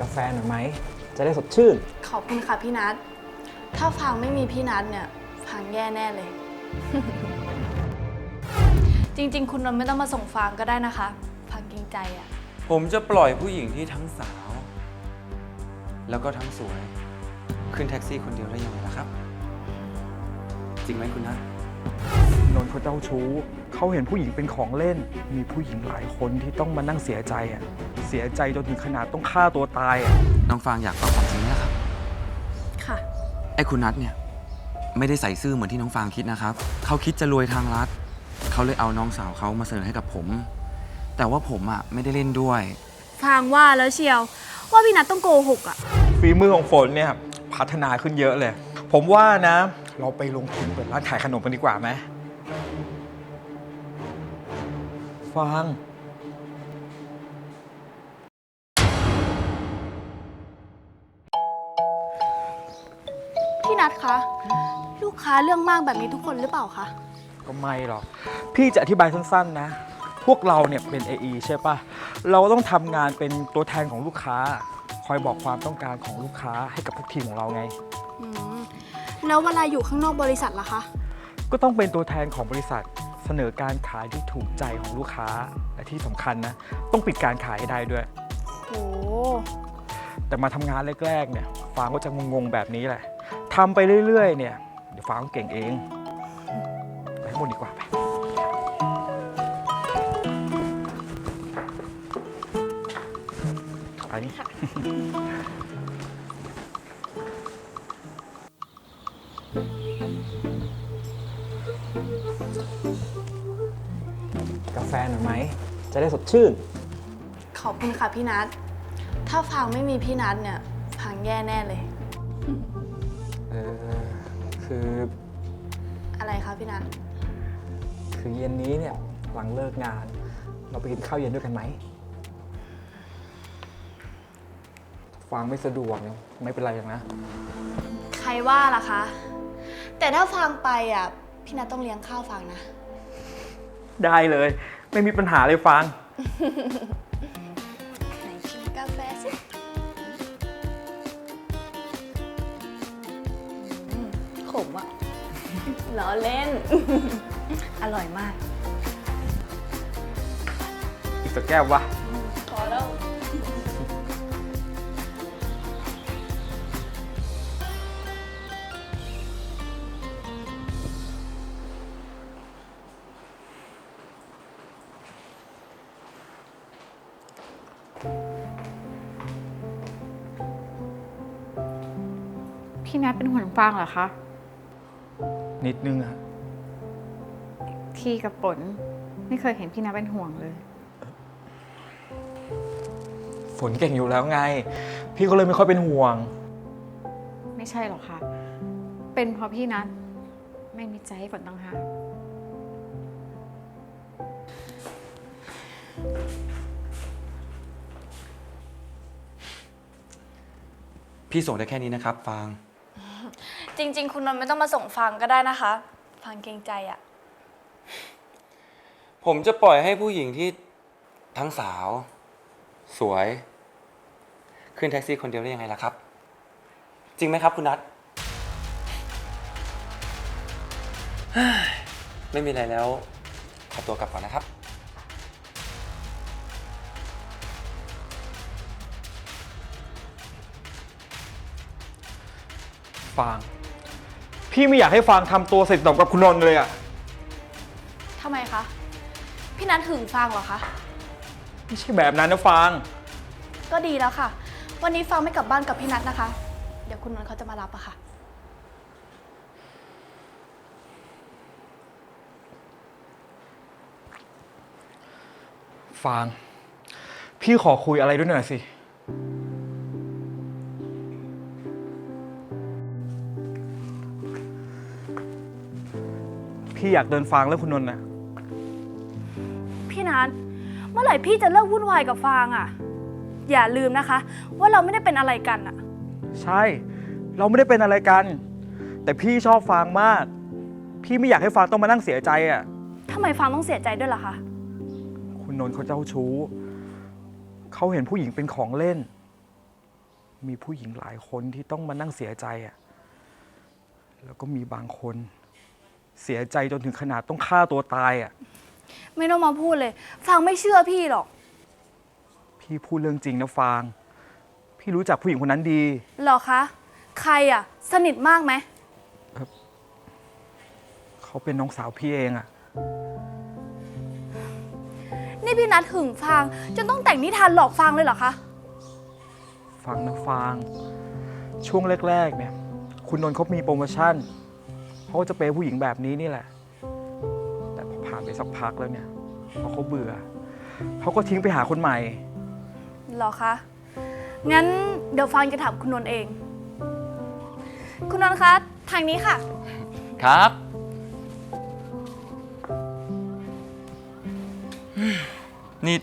กาแฟหน่อยไหม จะได้สดชื่น ขอบคุณค่ะพี่นัทถ้าฟังไม่มีพี่นัทเนี่ยฟังแย่แน่เลย จริง ๆ คุณนนท์ไม่ต้องมาส่งฟางก็ได้นะคะ ฟังเกรงใจอะผมจะปล่อยผู้หญิงที่ทั้งสาว แล้วก็ทั้งสวย ขึ้นแท็กซี่คนเดียวได้ยังไงล่ะครับ จริงไหมคุณนัท นนท์เขาเจ้าชู้ เขาเห็นผู้หญิงเป็นของเล่น มีผู้หญิงหลายคนที่ต้องมานั่งเสียใจอะ เสียใจจนถึงขนาดต้องฆ่าตัวตายอะ น้องฟางอยากฟังความจริงไหมล่ะครับ ค่ะ ไอ้คุณนัทเนี่ย ไม่ได้ใส่ซื่อเหมือนที่น้องฟางคิดนะครับ เขาคิดจะรวยทางรัฐ เขาเลยเอาน้องสาวเขามาเสนอให้กับผม แต่ว่าผมอะไม่ได้เล่นด้วย ฟางว่าแล้วเชียว ว่าพี่นัทต้องโกหกอะฝีมือของฝนเนี่ยพัฒนาขึ้นเยอะเลย ผมว่านะ เราไปลงทุนเปิดร้านขายขนมกันดีกว่าไหมฟังพี่นัทคะ ลูกค้าเรื่องมากแบบนี้ทุกคนหรือเปล่าคะ ก็ไม่หรอก พี่จะอธิบายสั้นๆนะ พวกเราเนี่ยเป็น AE ใช่ปะเราต้องทำงานเป็นตัวแทนของลูกค้า คอยบอกความต้องการของลูกค้าให้กับพวกทีมของเราไง อืม แล้วเวลาอยู่ข้างนอกบริษัทล่ะคะ ก็ต้องเป็นตัวแทนของบริษัทเสนอการขายที่ถูกใจของลูกค้าและที่สำคัญนะ ต้องปิดการขายให้ได้ด้วย โอ้แต่มาทำงานแรกๆเนี่ยฟางก็จะงงๆแบบนี้แหละทำไปเรื่อยๆเนี่ยเดี๋ยวฟางก็เก่งเองไปข้างบนดีกว่าไป ไปนี่ ได้สดชื่น ขอบคุณค่ะพี่นัท ถ้าฟังไม่มีพี่นัทเนี่ยฟังแย่แน่เลย เออคืออะไรคะพี่นัท คือเย็นนี้เนี่ยหลังเลิกงาน เราไปกินข้าวเย็นด้วยกันไหมฟังไม่สะดวกเนี่ยไม่เป็นไรหรอกนะ ใครว่าล่ะคะ แต่ถ้าฟังไปอะ พี่นัทต้องเลี้ยงข้าวฟังนะ ได้เลย ไม่มีปัญหาเลยฟาง ไหนชิมกาแฟสิอืมขมอะ ล้อเล่น อร่อยมาก อีกสักแก้ววะ พอแล้ว พี่นัทเป็นห่วงฟางเหรอคะ นิดนึงอะพี่กับฝนไม่เคยเห็นพี่นัทเป็นห่วงเลย ฝนเก่งอยู่แล้วไง พี่ก็เลยไม่ค่อยเป็นห่วง ไม่ใช่หรอกค่ะ เป็นเพราะพี่นัทไม่มีใจให้ฝนต่างหาก พี่ส่งได้แค่นี้นะครับ ฟาง จริง ๆ คุณนนท์ไม่ต้องมาส่งฟังก็ได้นะคะ ฟังเกรงใจอะผมจะปล่อยให้ผู้หญิงที่ทั้งสาว สวย ขึ้นแท็กซี่คนเดียวได้ยังไงล่ะครับ จริงไหมครับคุณนัทเฮ้ยไม่มีอะไรแล้ว ขอตัวกลับก่อนนะครับ ฟาง พี่ไม่อยากให้ฟางทำตัวสนิทสนมกับคุณนนท์เลยอะทำไมคะ พี่นัทหึงฟังเหรอคะ ไม่ใช่แบบนั้นนะฟาง ก็ดีแล้วค่ะ วันนี้ฟังไม่กลับบ้านกับพี่นัทนะคะ เดี๋ยวคุณนนท์เขาจะมารับอะค่ะ ฟาง พี่ขอคุยอะไรด้วยหน่อยสิ พี่อยากเดินฟางแล้วคุณนนท์นะ พี่นัทเมื่อไหร่พี่จะเลิกวุ่นวายกับฟางอะอย่าลืมนะคะ ว่าเราไม่ได้เป็นอะไรกันอะใช่ เราไม่ได้เป็นอะไรกัน แต่พี่ชอบฟางมาก พี่ไม่อยากให้ฟางต้องมานั่งเสียใจอะ ทำไมฟางต้องเสียใจด้วยล่ะคะ คุณนนท์เขาเจ้าชู้ เขาเห็นผู้หญิงเป็นของเล่น มีผู้หญิงหลายคนที่ต้องมานั่งเสียใจอะแล้วก็มีบางคน เสียใจจนถึงขนาดต้องฆ่าตัวตายอะไม่ต้องมาพูดเลยฟางไม่เชื่อพี่หรอก พี่พูดเรื่องจริงนะฟาง พี่รู้จักผู้หญิงคนนั้นดี หรอคะ ใครอะ สนิทมากไหม เขาเป็นน้องสาวพี่เองอะนี่พี่นัดหึงฟางจนต้องแต่งนิทานหลอกฟางเลยเหรอคะ ฟังนะฟาง ช่วงแรก ๆ เนี่ย คุณนนท์เขามีโปรโมชั่น เขาก็จะเปย์ผู้หญิงแบบนี้นี่แหละ แต่พอผ่านไปสักพักแล้วเนี่ยพอเขาเบื่อ เขาก็ทิ้งไปหาคนใหม่ หรอคะ งั้นเดี๋ยวฟางจะถามคุณนนท์เอง คุณนนท์คะ ทางนี้ค่ะ ครับ นี่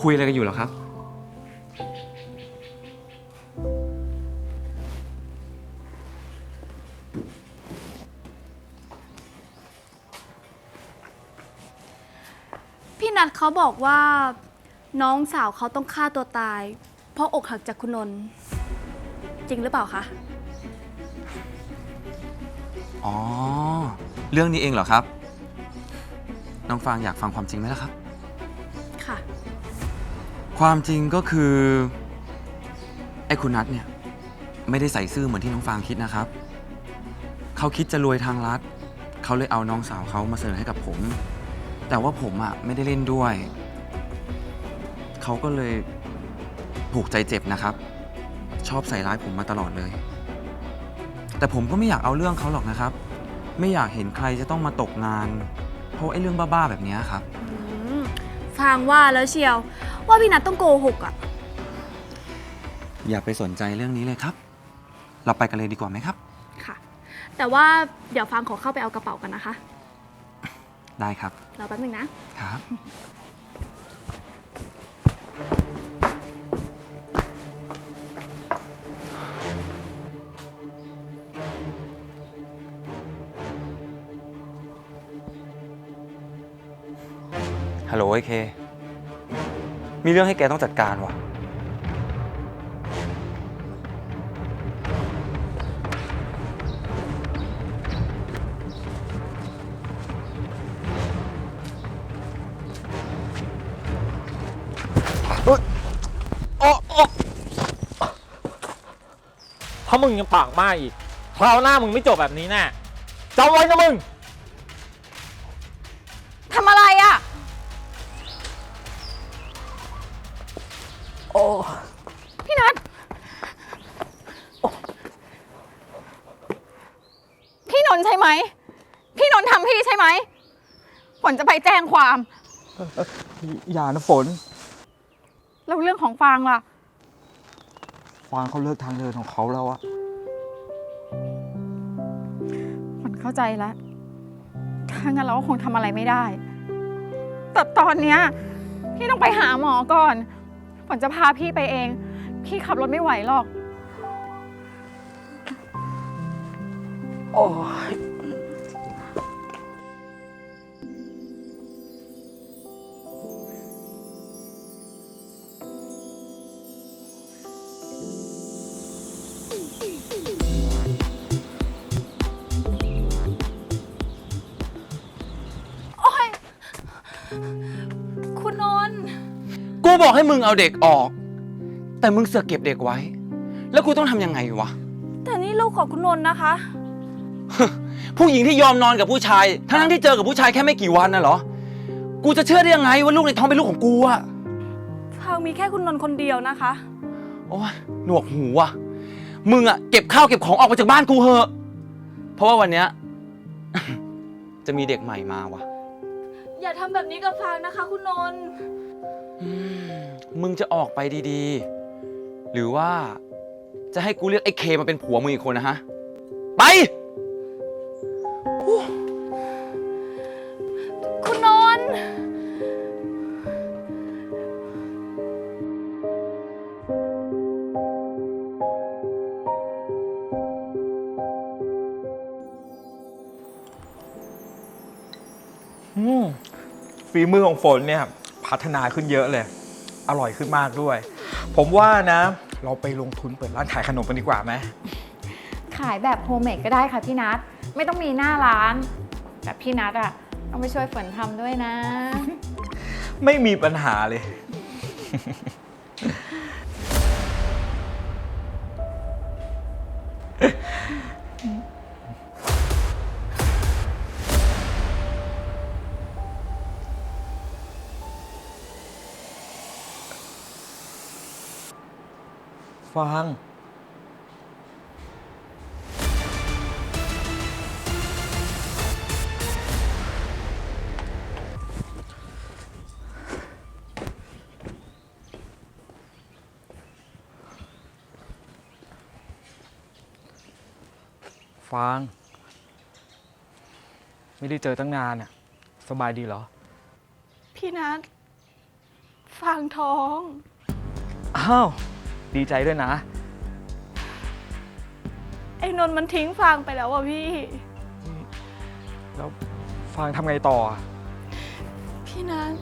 คุยอะไรกันอยู่เหรอครับ เขาบอกว่าน้องสาวเขาต้องฆ่าตัวตาย เพราะอกหักจากคุณนนท์จริงหรือเปล่าคะ อ๋อ เรื่องนี้เองเหรอครับ น้องฟางอยากฟังความจริงไหมล่ะครับ ค่ะ ความจริงก็คือ ไอ้คุณนัทเนี่ย ไม่ได้ใส่ซื่อเหมือนที่น้องฟางคิดนะครับ เขาคิดจะรวยทางลัดเขาเลยเอาน้องสาวเขามาเสนอให้กับผม แต่ว่าผมอะไม่ได้เล่นด้วย เขาก็เลยผูกใจเจ็บนะครับ ชอบใส่ร้ายผมมาตลอดเลย แต่ผมก็ไม่อยากเอาเรื่องเขาหรอกนะครับ ไม่อยากเห็นใครจะต้องมาตกงาน เพราะไอ้เรื่องบ้าๆแบบเนี้ยครับ อืมฟางว่าแล้วเชียว ว่าพี่นัดต้องโกหกอะอย่าไปสนใจเรื่องนี้เลยครับ เราไปกันเลยดีกว่าไหมครับ ค่ะ แต่ว่าเดี๋ยวฟางขอเข้าไปเอากระเป๋ากันนะคะ ได้ครับ รอแป๊บนึงนะ ครับ ฮัลโหลไอเค มีเรื่องให้แกต้องจัดการว่ะ มึงยังปากมากอีกคราวหน้ามึงไม่จบแบบนี้แน่จำไว้นะมึง ทำอะไรอะ่ะ โอ้ พี่นัทพี่นนท์ใช่ไหม พี่นนท์ทำพี่ใช่ไหม ฝนจะไปแจ้งความ อย่านะฝน แล้วเรื่องของฟางล่ะ ฟางเขาเลิกทางเดินของเขาแล้วอะ เข้าใจแล้วถ้างั้นเราก็คงทำอะไรไม่ได้ แต่ตอนเนี้ยพี่ต้องไปหาหมอก่อนฝนจะพาพี่ไปเอง พี่ขับรถไม่ไหวหรอก โอ้ย คุณนนท์กูบอกให้มึงเอาเด็กออก แต่มึงเสือกเก็บเด็กไว้ แล้วกูต้องทำยังไงวะ แต่นี่ลูกของคุณนนท์นะคะ ผู้หญิงที่ยอมนอนกับผู้ชาย ทั้งๆที่เจอกับผู้ชายแค่ไม่กี่วันน่ะเหรอ กูจะเชื่อได้ยังไงว่าลูกในท้องเป็นลูกของกูอะฟางมีแค่คุณนนท์คนเดียวนะคะ โอ้ยหนวกหูอะมึงอะเก็บข้าวเก็บของออกไปจากบ้านกูเหอะ เพราะว่าวันเนี้ย จะมีเด็กใหม่มาวะ อย่าทำแบบนี้กับฟางนะคะ คุณนนท์อืมมึงจะออกไปดีๆ หรือว่าจะให้กูเรียกไอ้เคมาเป็นผัวมึงอีกคนนะฮะ ไป ฝีมือของฝนเนี่ยพัฒนาขึ้นเยอะเลย อร่อยขึ้นมากด้วย ผมว่านะ เราไปลงทุนเปิดร้านขายขนมกันดีกว่าไหมขายแบบโฮมเมดก็ได้ค่ะพี่นัทไม่ต้องมีหน้าร้าน แต่พี่นัทอะต้องไปช่วยฝนทำด้วยนะ ไม่มีปัญหาเลย ฟังฟาง ไม่ได้เจอตั้งนานอะ สบายดีเหรอ พี่นัทฟางท้อง อ้าว ดีใจด้วยนะ ไอ้นนท์มันทิ้งฟางไปแล้วอะพี่ แล้วฟางทำไงต่ออะพี่นัท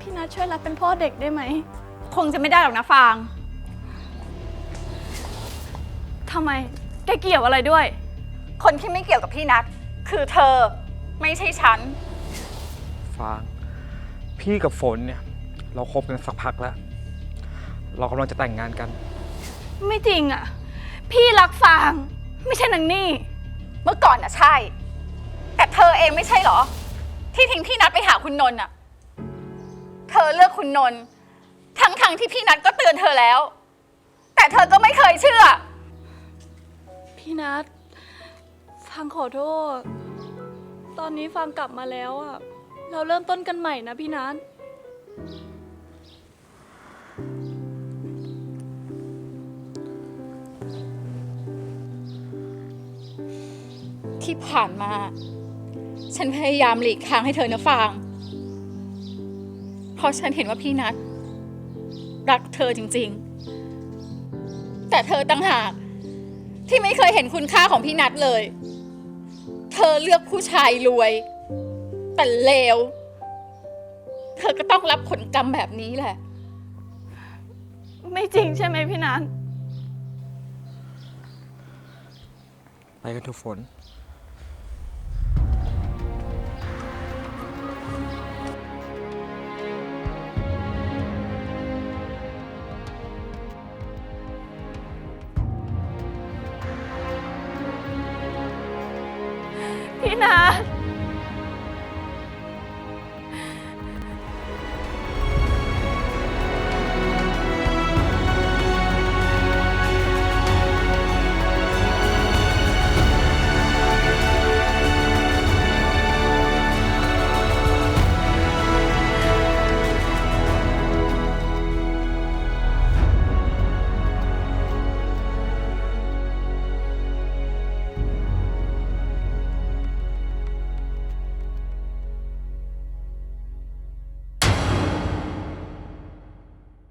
พี่นัทช่วยรับเป็นพ่อเด็กได้ไหม คงจะไม่ได้หรอกนะฟางทำไมแกเกี่ยวอะไรด้วย คนที่ไม่เกี่ยวกับพี่นัทคือเธอไม่ใช่ฉัน ฟาง พี่กับฝนเนี่ย เราคบกันสักพักแล้ว เรากำลังจะแต่งงานกัน ไม่จริงอะ พี่รักฟาง ไม่ใช่นางนี่ เมื่อก่อนน่ะใช่ แต่เธอเองไม่ใช่เหรอ ที่ทิ้งพี่นัทไปหาคุณนนท์น่ะ เธอเลือกคุณนนท์ทั้งทงๆที่พี่นัทก็เตือนเธอแล้ว แต่เธอก็ไม่เคยเชื่อ พี่นัทฟางขอโทษ ตอนนี้ฟางกลับมาแล้วอะเราเริ่มต้นกันใหม่นะพี่นัท ที่ผ่านมา ฉันพยายามหลีกทางให้เธอนะฟาง เพราะฉันเห็นว่าพี่นัทรักเธอจริง ๆ แต่เธอตั้งหากที่ไม่เคยเห็นคุณค่าของพี่นัทเลย เธอเลือกผู้ชายรวย แต่เลว เธอก็ต้องรับผลกรรมแบบนี้แหละ ไม่จริงใช่ไหมพี่นัท ไปกันเถอะฝน